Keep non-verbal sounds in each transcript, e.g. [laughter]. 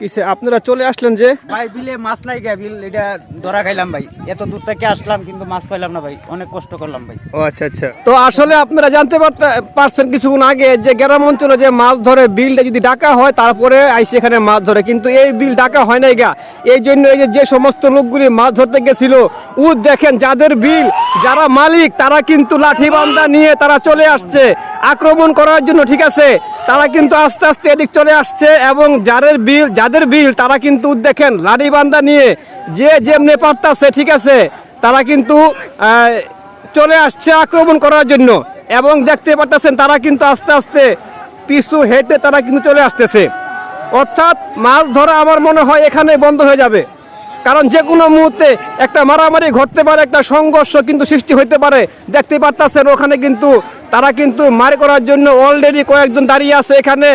কিসে? আপনারা চলে আসলেন যে? ভাই বিলে মাছ নাই গে বিল এটা ধরা খাইলাম ভাই। এত দূর থেকে আসলাম কিন্তু মাছ পাইলাম না ভাই। অনেক কষ্ট করলাম ভাই। ও আচ্ছা আচ্ছা। তো আসলে আপনারা জানতে পারছেন কিছুক্ষণ আগে যে গ্রাম অঞ্চলে যে মাছ ধরে বিলটা যদি ডাকা হয় তারপরে আইসে এখানে মাছ ধরে। কিন্তু এই বিল ডাকা হয় নাই গা। এই জন্য এই যে যে সমস্ত লোকগুলি মাছ ধরতে গেছিল উ দেখেন যাদের বিল যারা মালিক তারা কিন্তু লাঠি বান্ধা নিয়ে তারা চলে আসছে। আক্রমণ করার জন্য ঠিক আছে? তারা কিন্তু আস্তে আস্তে এদিক চলে আসছে এবং যাদের বিল যাদের বিল, তারা কিন্তু, দেখেন, লাঠি বান্ধা নিয়ে যে যেমনি পারতাছে, ঠিক আছে, তারা কিন্তু চলে আসছে আক্রমণ করার জন্য। এবং দেখতে পারতেছেন, তারা কিন্তু আস্তে আস্তে পিছু হেঁটে তারা কিন্তু চলে আসতেছে। অর্থাৎ মাছ ধরা আমার মনে হয় এখানে বন্ধ হয়ে যাবে। কারণ যে কোনো মুহূর্তে একটা মারামারি ঘটতে পারে, একটা সংঘর্ষ কিন্তু সৃষ্টি হতে পারে। দেখতে পাচ্ছেন ওখানে কিন্তু তারা কিন্তু মার করার জন্য অলরেডি কয়েকজন দাঁড়িয়ে আছে এখানে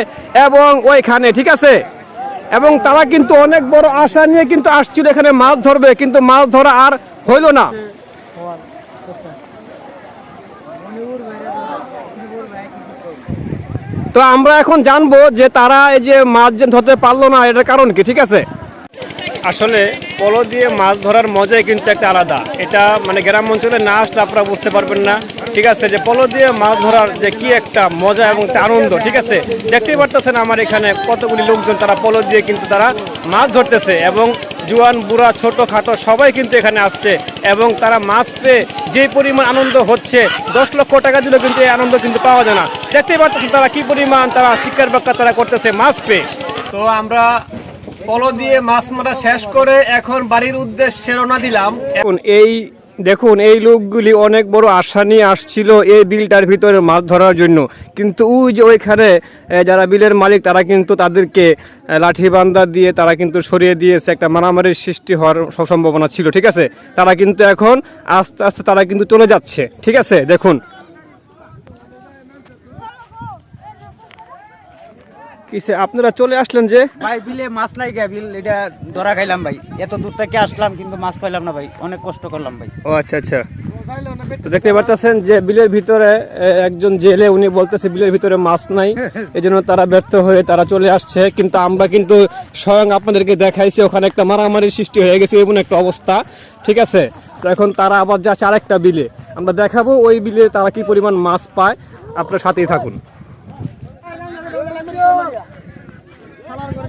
এবং ওইখানে, ঠিক আছে? এবং তারা কিন্তু অনেক বড় আশা নিয়ে কিন্তু আসছিল এখানে মাছ ধরবে, কিন্তু মাছ ধরা আর হইল না। তো আমরা এখন জানব যে তারা এই যে মাছ যে ধরতে পারল না, এটার কারণ কি, ঠিক আছে? আসলে পলো দিয়ে মাছ ধরার মজাই কিন্তু একটা আলাদা। এটা মানে গ্রাম অঞ্চলে না আসলে আপনারা বুঝতে পারবেন না। ঠিক আছে, যে পলো দিয়ে মাছ ধরার যে কি একটা মজা এবং একটা আনন্দ, ঠিক আছে? দেখতেই পারতেছেন আমার এখানে কতগুলি লোকজন তারা পলো দিয়ে কিন্তু তারা মাছ ধরতেছে এবং জুয়ান, বুড়া, ছোট, খাটো সবাই কিন্তু এখানে আসছে এবং তারা মাছ পেয়ে যে পরিমাণ আনন্দ হচ্ছে, দশ লক্ষ টাকা দিলেও কিন্তু এই আনন্দ কিন্তু পাওয়া যায় না। দেখতেই পারতেছেন তারা কি পরিমাণ তারা চিৎকার বাক্কা তারা করতেছে মাছ পেয়ে। তো আমরা পলো দিয়ে মাছ মারা শেষ করে এখন বাড়ির উদ্দেশ্যে রওনা দিলাম। এই দেখুন, এই লোকগুলি অনেক বড় আশা নিয়ে আসছিল এই বিলটার ভিতরে মাছ ধরার জন্য। কিন্তু ওই যে ওইখানে যারা বিলের মালিক, তারা কিন্তু তাদেরকে লাঠি বান্ধা দিয়ে তারা কিন্তু সরিয়ে দিয়েছে। একটা মারামারির সৃষ্টি হওয়ার সম্ভাবনা ছিল, ঠিক আছে? তারা কিন্তু এখন আস্তে আস্তে তারা কিন্তু চলে যাচ্ছে, ঠিক আছে? দেখুন কিসে? আপনারা চলে আসলেন যে? ভাই বিলে মাছ নাই গে বিল এটা ধরা খাইলাম ভাই। এত দূর থেকে আসলাম কিন্তু মাছ পাইলাম না ভাই। অনেক কষ্ট করলাম ভাই। ও আচ্ছা আচ্ছা। তো দেখতে পারতেছেন যে বিলের ভিতরে একজন জেলে উনি বলতেছে বিলের ভিতরে মাছ নাই। [laughs] এই জন্য তারা ব্যর্থ হয়ে তারা চলে আসছে। কিন্তু আমরা কিন্তু স্বয়ং আপনাদেরকে দেখাইছি ওখানে একটা মারামারির সৃষ্টি হয়ে গেছে এমন একটা অবস্থা। ঠিক আছে? তো এখন তারা আবার যাচ্ছে আরেকটা বিলে। আমরা দেখাবো ওই বিলে তারা কি পরিমাণ মাছ পায়। আপনার সাথেই থাকুন এই এডে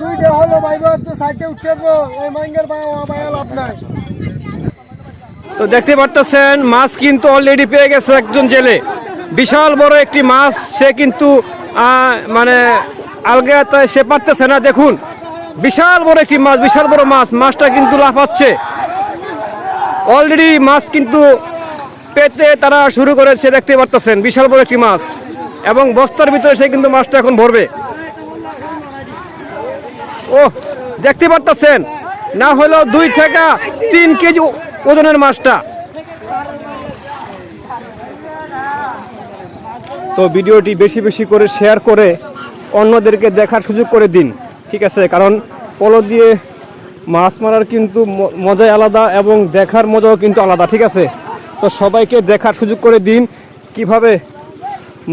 দুইটা হলো বাইবার তো সাইডে উঠতে এই মাঙ্গের বায়া লাভ নাই। তো দেখতে পারতেছেন, মাছ কিন্তু অলরেডি পেয়ে গেছে একজন জেলে। বিশাল বড় একটি মাছ, সে কিন্তু মানে আলগা সে পারতেছে না, দেখুন। বিশাল বড় একটি মাছ, বিশাল বড় মাছ, মাছটা কিন্তু লাফাচ্ছে। অলরেডি মাছ কিন্তু পেতে তারা শুরু করেছে, দেখতে পারতেছেন, বিশাল বড় একটি মাছ। এবং বস্তার ভিতরে সে কিন্তু মাছটা এখন ভরবে। ও দেখতে পারতেছেন, না হলেও দুই থেকে তিন কেজি ওজনের মাছটা। তো ভিডিওটি বেশি বেশি করে শেয়ার করে অন্যদেরকে দেখার সুযোগ করে দিন, ঠিক আছে? কারণ পলো দিয়ে মাছ মারার কিন্তু মজাই আলাদা এবং দেখার মজাও কিন্তু আলাদা, ঠিক আছে? তো সবাইকে দেখার সুযোগ করে দিন কীভাবে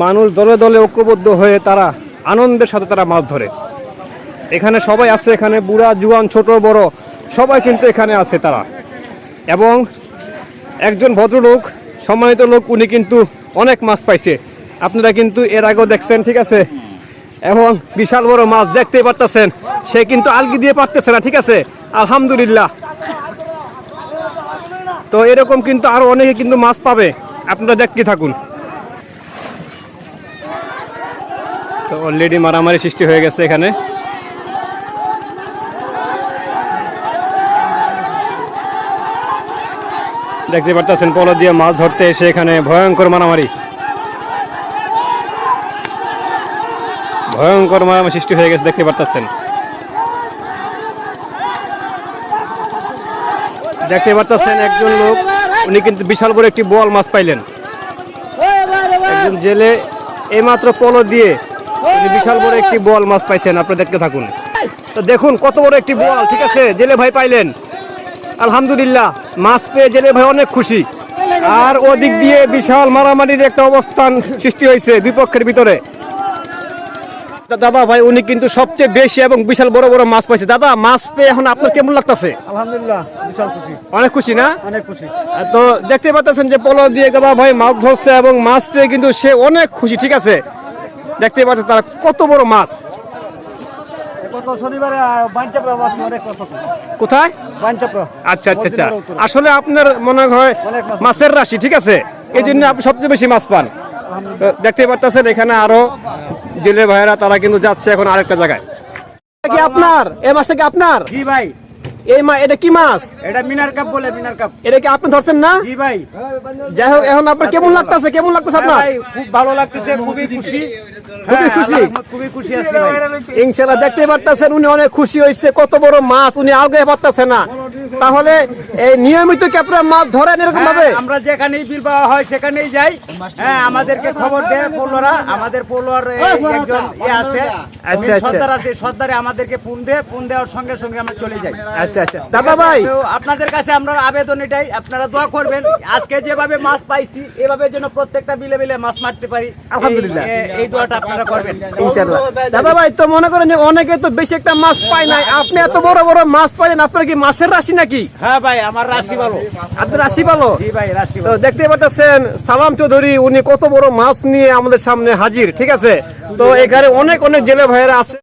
মানুষ দলে দলে ঐক্যবদ্ধ হয়ে তারা আনন্দের সাথে তারা মাছ ধরে। এখানে সবাই আছে, এখানে বুড়া, জুয়ান, ছোট, বড়, সবাই কিন্তু এখানে আছে তারা। এবং একজন ভদ্রলোক, সম্মানিত লোক, উনি কিন্তু অনেক মাছ পাইছে। আপনারা কিন্তু এর আগেও দেখছেন, ঠিক আছে? এবং বিশাল বড় মাছ দেখতেই পারতেছেন। সে কিন্তু আলগি দিয়ে পারতেছে না, ঠিক আছে? আলহামদুলিল্লাহ। তো এরকম কিন্তু আরও অনেকে কিন্তু মাছ পাবে। আপনারা দেখতে থাকুন। তো অলরেডি মারামারি সৃষ্টি হয়ে গেছে এখানে। দেখতে পারতেছেন, পলো দিয়ে মাছ ধরতে এসে এখানে ভয়ঙ্কর মারামারি। ভয়ঙ্কর মারামারি সৃষ্টি হয়ে গেছে, দেখতে পারতেছেন। দেখতে পারতেছেন একজন লোক, উনি কিন্তু বিশাল বড় একটি বোয়াল মাছ পাইলেন। একজন জেলে এইমাত্র পলো দিয়ে উনি বিশাল বড় একটি বোয়াল মাছ পাইছেন, আপনি দেখতে থাকুন। তো দেখুন কত বড় একটি বোয়াল, ঠিক আছে? জেলে ভাই পাইলেন। আলহামদুলিল্লাহ, মাছ পেয়ে জেলে ভাই অনেক খুশি। আর ওদিক দিয়ে বিশাল মারামারির একটা অবস্থান সৃষ্টি হয়েছে বিপক্ষের ভিতরে। দাদা ভাই উনি কিন্তু সবচেয়ে বেশি এবং বিশাল বড় বড় মাছ পাইছে। দাদা মাছ পেয়ে এখন আপনার কেমন লাগতেছে? আলহামদুলিল্লাহ বিশাল খুশি। অনেক খুশি না? অনেক খুশি। তো দেখতে পাচ্ছেন যে পলো দিয়ে দাদা ভাই মাছ ধরছে এবং মাছ পেয়ে কিন্তু সে অনেক খুশি ঠিক আছে? দেখতে পাচ্ছেন তারা কত বড় মাছ। কোথায়? আচ্ছা আচ্ছা আচ্ছা। আসলে আপনার মনে হয় মাছের রাশি ঠিক আছে? এই জন্য আপনি সবচেয়ে বেশি মাছ পান। দেখতে পাচ্ছেন এখানে আরও জেলে ভাইয়েরা তারা কিন্তু যাচ্ছে এখন আরেকটা জায়গায়। কি আপনার? এ মাছটা কি আপনার? জি ভাই। এই মা এটা কি মাছ? এটা মিনার কাপ বলে মিনার কাপ। এটা কি আপনি ধরছেন না? জি ভাই। যাই হোক এখন আপনার কেমন লাগতেছে? কেমন লাগতেছে হ্যাঁ আপনার? খুব ভালো লাগতেছে খুবই খুশি। খুবই হ্যাঁ, খুশি? ইনশাল্লাহ দেখতে পারতেছেন উনি অনেক খুশি হয়েছে কত বড় মাছ উনি আগে পারতেছে না। তাহলে এই নিয়মিত কি আপনারা মাছ ধরেন এরকম ভাবে? হ্যাঁ, আমরা যেখানেই বিল পাওয়া হয় সেখানেই যাই। হ্যাঁ আমাদেরকে খবর দেয় পৌলরা আমাদের পৌলর একজন ইয়ে আছে। আচ্ছা, আচ্ছা। সর্দার আছে সর্দারে আমাদেরকে ফোন দেয় ফোন দেওয়ার সঙ্গে সঙ্গে আমরা চলে যাই। আচ্ছা আচ্ছা। দাদা ভাই। আপনাদের কাছে আমরা আবেদন এটাই আপনারা দোয়া করবেন। আজকে যেভাবে মাছ পাইছি এভাবে যেন প্রত্যেকটা বিলে বিলে মাছ মারতে পারি। আলহামদুলিল্লাহ। এই- এই দোয়াটা আপনারা করবেন। ইনশাআল্লাহ। দাদা ভাই তো মনে করেন যে অনেকে তো বেশি একটা মাছ পায় নাই। আপনি এত বড় বড় মাছ পাইলেন আপনার কি মাছের রাশি নাকি? হ্যাঁ ভাই আমার রাশি ভালো। আপনার রাশি ভালো? জি ভাই রাশি তো দেখতে পাচ্ছেন সালাম চৌধুরী উনি কত বড় মাছ নিয়ে আমাদের সামনে হাজির ঠিক আছে? তো এখানে অনেক অনেক জেলে ভাইয়েরা আছে।